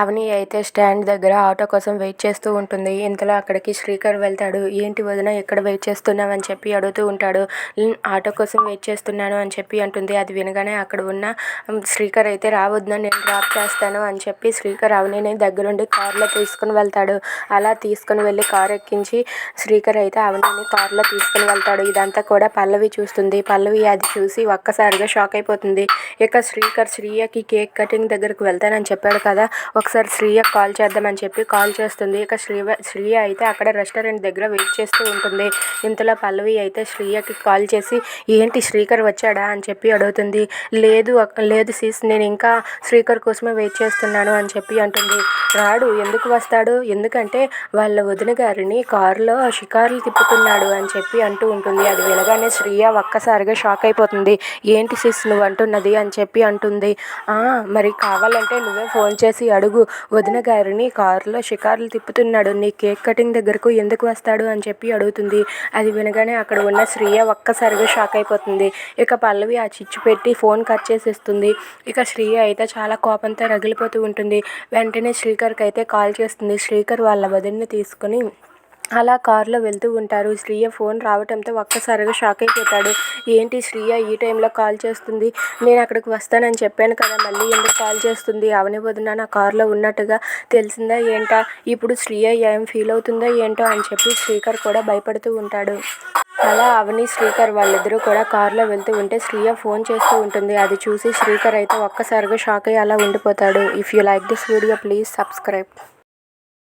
అవని అయితే స్టాండ్ దగ్గర ఆటో కోసం వెయిట్ చేస్తూ ఉంటుంది. ఇంతలో అక్కడికి శ్రీకర్ వెళ్తాడు. ఏంటి వదిన ఎక్కడ వెయిట్ చేస్తున్నావు అని చెప్పి అడుగుతూ ఉంటాడు. ఆటో కోసం వెయిట్ చేస్తున్నాను అని చెప్పి అంటుంది. అది వినగానే అక్కడ ఉన్న శ్రీకర్ అయితే రావద్దు నేను డ్రాప్ చేస్తాను అని చెప్పి శ్రీకర్ అవనిని దగ్గరుండి కారులో తీసుకుని వెళ్తాడు. అలా తీసుకుని వెళ్ళి కారు ఎక్కించి శ్రీకర్ అయితే అవనిని కారులో తీసుకుని వెళ్తాడు. ఇదంతా కూడా పల్లవి చూస్తుంది. పల్లవి అది చూసి ఒక్కసారిగా షాక్ అయిపోతుంది. ఇక శ్రీకర్ శ్రీయకి కేక్ కటింగ్ దగ్గరకు వెళ్తానని చెప్పాడు కదా. ఒకసారి శ్రీయ కాల్ చేద్దామని చెప్పి కాల్ చేస్తుంది. ఇక శ్రీ శ్రీయ అయితే అక్కడ రెస్టారెంట్ దగ్గర వెయిట్ చేస్తూ ఉంటుంది. ఇంతలో పల్లవి అయితే శ్రీయకి కాల్ చేసి ఏంటి శ్రీకర్ వచ్చాడా? అని చెప్పి అడుగుతుంది. లేదు లేదు సీస్ నేను ఇంకా శ్రీకర్ కోసమే వెయిట్ చేస్తున్నాను అని చెప్పి అంటుంది. రాడు ఎందుకు వస్తాడు? ఎందుకంటే వాళ్ళ వదిన గారిని కారులో షికారులు తిప్పుతున్నాడు అని చెప్పి అంటూ ఉంటుంది. అది వినగానే శ్రీయ ఒక్కసారిగా షాక్ అయిపోతుంది. ఏంటి సిస్ నువ్వు అంటున్నది? అని చెప్పి అంటుంది. మరి కావాలంటే నువ్వే ఫోన్ చేసి అడుగు. అడుగు వదిన గారిని కారులో షికారులు తిప్పుతున్నాడు. నీ కేక్ కటింగ్ దగ్గరకు ఎందుకు వస్తాడు? అని చెప్పి అడుగుతుంది. అది వినగానే అక్కడ ఉన్న శ్రీయ ఒక్కసారిగా షాక్ అయిపోతుంది. ఇక పల్లవి ఆ చిచ్చు పెట్టి ఫోన్ కట్ చేసేస్తుంది. ఇక శ్రీయ అయితే చాలా కోపంతో రగిలిపోతూ ఉంటుంది. వెంటనే శ్రీకర్కి అయితే కాల్ చేస్తుంది. శ్రీకర్ వాళ్ళ వదిన్ని తీసుకుని అలా కారులో వెళ్తూ ఉంటారు. శ్రీయ ఫోన్ రావటంతో ఒక్కసారిగా షాక్ అయిపోతాడు. ఏంటి శ్రీయ ఈ టైంలో కాల్ చేస్తుంది? నేను అక్కడికి వస్తానని చెప్పాను కదా మళ్ళీ ఎందుకు కాల్ చేస్తుంది? అవని వదిన నా కారులో ఉన్నట్టుగా తెలిసిందా ఏంటా? ఇప్పుడు శ్రీయ ఏం ఫీల్ అవుతుందో ఏంటో అని చెప్పి శ్రీకర్ కూడా భయపడుతూ ఉంటాడు. అలా అవని శ్రీకర్ వాళ్ళిద్దరూ కూడా కారులో వెళ్తూ ఉంటే శ్రీయ ఫోన్ చేస్తూ ఉంటుంది. అది చూసి శ్రీకర్ అయితే ఒక్కసారిగా షాక్ అయ్యి అలా ఉండిపోతాడు. If you like this video please subscribe.